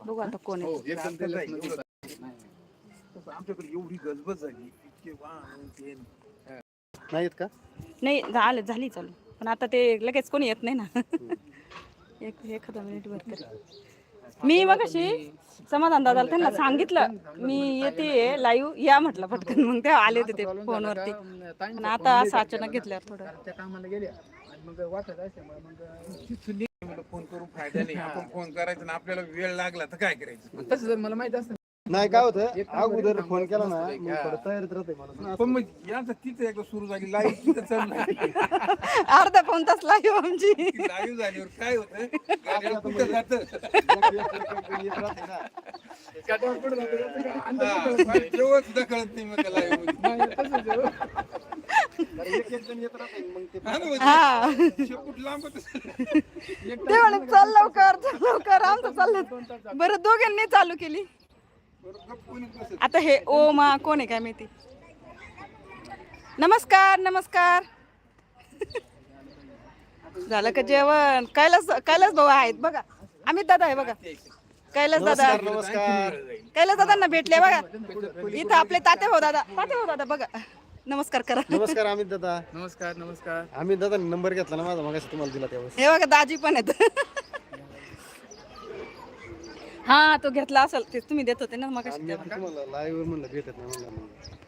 बघू आता कोण हो एवढं तसं आमच्याकडे एवढी गजबज झाली इतके वाहन ते. नाहीत का? नाही झालं झाली चालू. पण आता ते लगेच कोणी येत नाही ना. एक एखादा मिनिट भर कर मी मग अशी समाधान दादाला त्यांना सांगितलं मी येते लाईव्ह या म्हटलं पटकन. मग ते आले होते ते फोनवरती. पण आता असं अचानक घेतल्यावर थोडं. त्या कामाला गेल्या आणि मग वाटत असल्यामुळे मग म्हणलं फोन करून फायदा नाही. आपण फोन करायचा ना आपल्याला वेळ लागला तर काय करायचं? तसं जर मला माहीत असतं नाही काय होतं? अगोदर फोन केला ना थोडं तयारीत राहते मला. पण मग यांचं तिथं एकदा सुरू झाली लाईव्ह तिथं चाललंय. अर्धा पाऊन तास लाईव्ह आमची. लाईव्ह झाल्यावर काय होतं? गाड्या कुठं जातं? येत राहते ना हा, जेव्हा सुद्धा कळत नाही मग लाईव्ह एक एक जण येत राहते मग ते हा शेपूट लांबच ते म्हणे चल लवकर चल लवकर आमचं चाललं. बरं दोघांनी चालू केली. आता हे ओमा कोण आहे काय माहिती? नमस्कार नमस्कार. झालं का जेवण? कैलास कैलास भाऊ आहेत बघा. अमित दादा आहे बघा. कैलास दादा. नमस्कार नमस्कार. कैलास दादांना भेटले बघा. इथं आपले ताते भाऊ दादा. ताते भाऊ दादा बघा. नमस्कार करा. नमस्कार अमित दादा. नमस्कार नमस्कार. अमित दादा नंबर घेतला ना माझा मगाशी तुम्हाला दिला त्यावेळेस. हे बघा दाजी पण आहेत. हा तो घेतला असेल ते तुम्ही देत होते ना मग आता तुम्हाला लाईव्ह म्हणलं भेटत नाही म्हणलं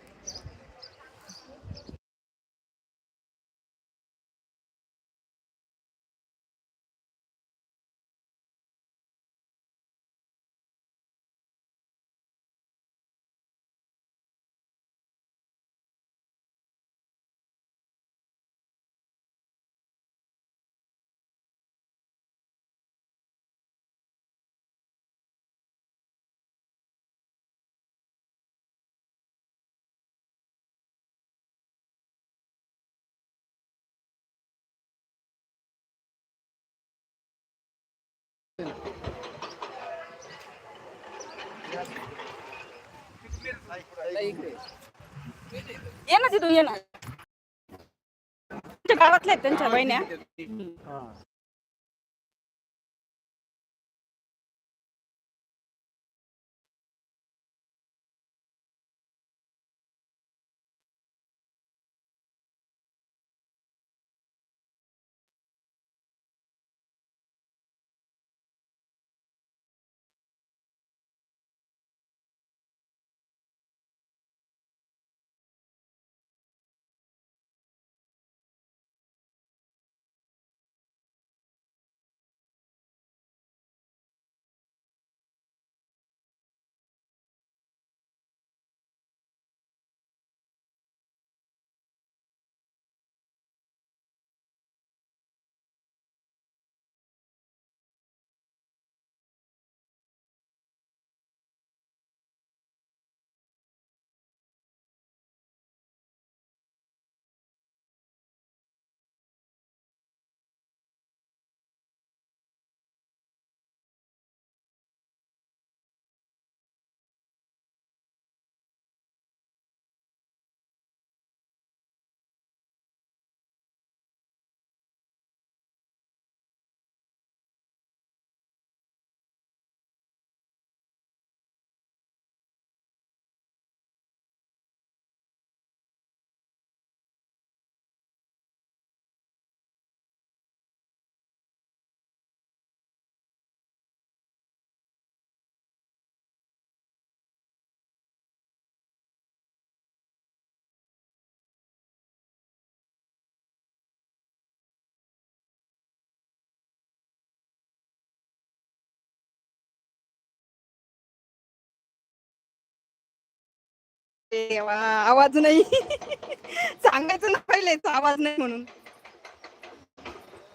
ये ना तिथून ये ना तुमच्या गावातल्या आहेत त्यांच्या बहिण्या? देवा, आवाज नाही. सांगायचं ना पहिलेच आवाज नाही म्हणून.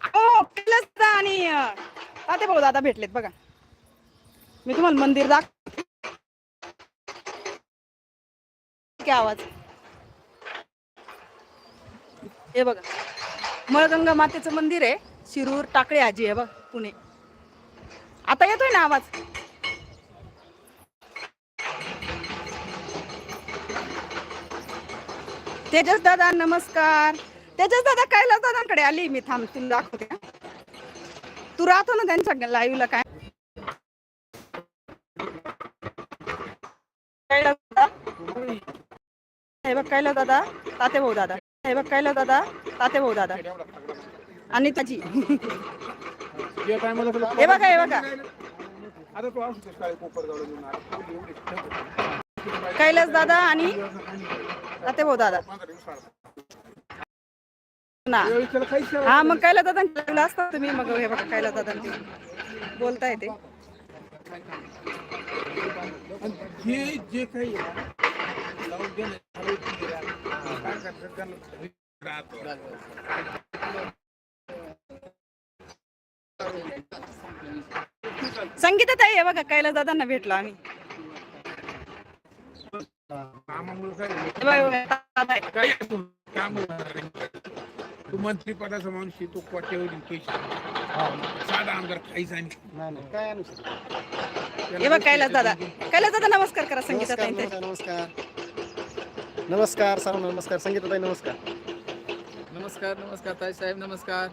हो कैलास आणि अं, ताते भाऊ दादा भेटलेत बघा. मी तुम्हाला मंदिर दाख आवाज? हे बघा. मळगंगा मातेचं मंदिर आहे. शिरूर टाकळे आजी आहे बघ पुणे. आता येतोय ना आवाज? तेजस दादा नमस्कार. तेजस दादा कैलास दादांकडे आली मी थांब तुला दाखवते. तू राहतो ना त्यांच्या लाईव्हला काय? कैलास दादा? कैलास दादा ताते भाऊ दादा. हे बघ कैलास दादा ताते भाऊ दादा. आणि ताजी. हे बघा हे बघा. तू. तू. कैलास दादा आणि ताते भाऊ दादा दिवस आला. ना हा मग कैलास दादा असतं तुम्ही मग हे बघा कैलास दादा ते बोलता येते आणि हे जे काही आहे ना, लावून दे ना, ठरवून दे ना. काय करतात त्याला घरी राहतो. संगीता ताई हे बघा कैलास दादांना भेटलो आम्ही कामामुळं काय झालं? हे बघा, हे बघा, दादा आहे. काय असो, काम होणार नाही. तू मंत्री पदाचा माणूस तू कोट्यावरील पैसे साधा आमदार काहीच आणि नाही नाही काय हे बघ कैलास दादा. कैलास दादा नमस्कार करा संगीता ताई. नमस्कार नमस्कार. नमस्कार सर्व नमस्कार. संगीताताई नमस्कार. नमस्कार नमस्कार ताई साहेब नमस्कार.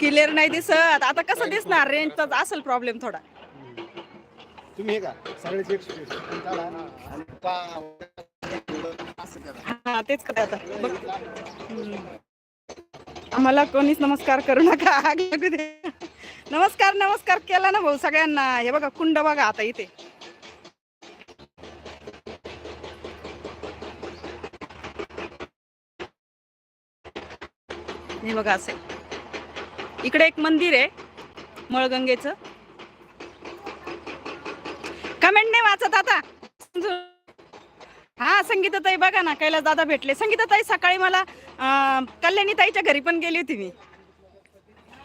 क्लिअर नाही दिसत. आता कसं दिसणार? रेंजचा असेल प्रॉब्लेम थोडा. तुम्ही हे का सगळे एक हा तेच करा आता. बघ. आम्हाला कोणीच नमस्कार करू नका. नमस्कार नमस्कार केला ना भाऊ सगळ्यांना. हे बघा कुंड बघा आता इथे. हे बघा असे. इकडे एक मंदिर आहे मळगंगेचं. कमेंट नाही वाचत आता. हा संगीताताई बघा ना कैलास दादा भेटले. संगीताताई सकाळी मला कल्याणीताईच्या घरी पण गेली होती मी.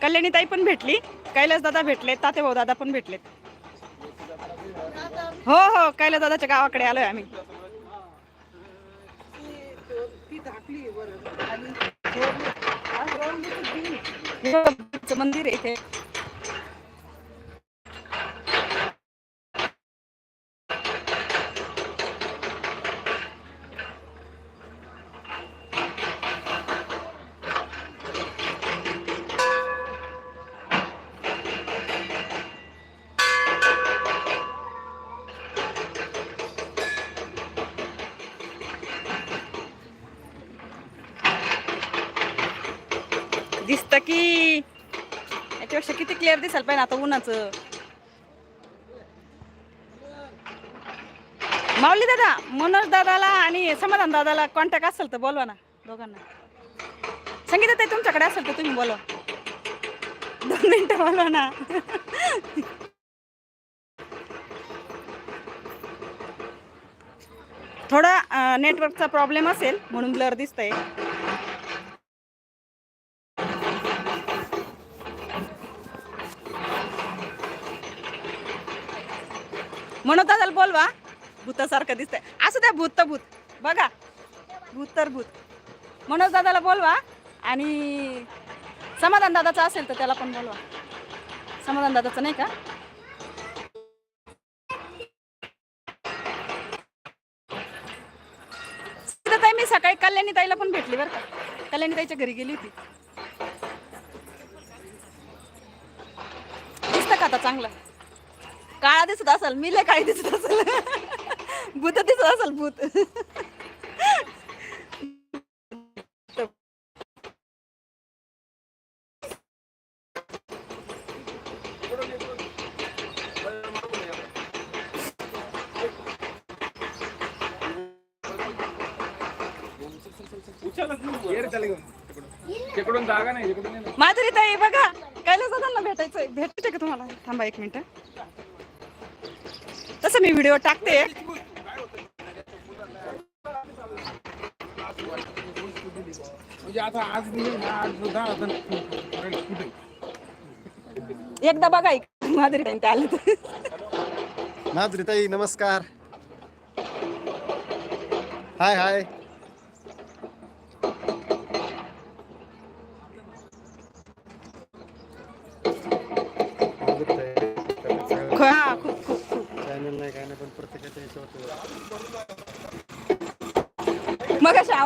कल्याणीताई पण भेटली. कैलास दादा भेटले ताते भाऊ दादा पण भेटलेत. हो हो कैलास दादाच्या गावाकडे आलोय आम्ही. मंदिर आहे दिसत की याच्यापेक्षा किती क्लिअर दिसायला पाहिजे आता उन्हाचं. माऊली दादा मनोज दादाला आणि समाधान दादाला कॉन्टॅक्ट असेल तर बोलवा ना दोघांना. संगीता ताई तुमच्याकडे असेल तर तुम्ही बोलवा. दोन मिनटं बोलवा ना. थोडा नेटवर्कचा प्रॉब्लेम असेल म्हणून ब्लर दिसतंय. म्हणून दादाला बोलवा. भूतासारखं दिसतंय. असं त्या भूत तर भूत. बघा. भूत तर भूत. मनोज दादाला बोलवा आणि समाधान दादाचं असेल तर त्याला पण बोलवा. समाधान दादाचं नाही का? ताई मी सकाळी कल्याणी ताईला पण भेटली बरं का. कल्याणी ताईच्या घरी गेली होती. दिसतं का आता चांगलं? काळा दिसत असेल मी लय काळी दिसत असेल. भूत दिसत असेल भूत. माधुरी ताई बघा कैलास दादांना भेटायचं भेटते का तुम्हाला? थांबा एक मिनिट. तसं मी व्हिडिओ टाकते. म्हणजे एकदा बघा एक. माधुरी ताई ते आले तर. माधुरीताई नमस्कार. हाय हाय.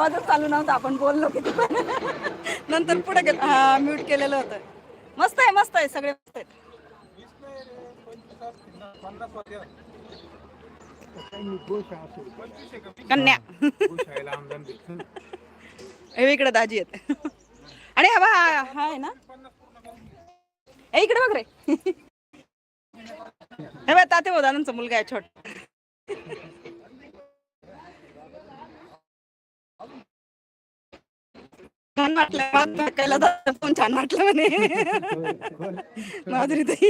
आवाजच चालू नव्हता आपण बोललो किती पण नंतर पुढे गेलो. हा म्यूट केलेलं होतं. मस्त आहे मस्त आहे सगळे मस्त आहेत. कन्या. हे इकडे दाजी आहेत. आणि हा हा आहे ना? ए इकडे बघ रे. हे बाय ताते दादांचा मुलगा आहे छोटा. छान वाटलं मला कैला फोन पण छान वाटलं म्हणे माधुरी ताई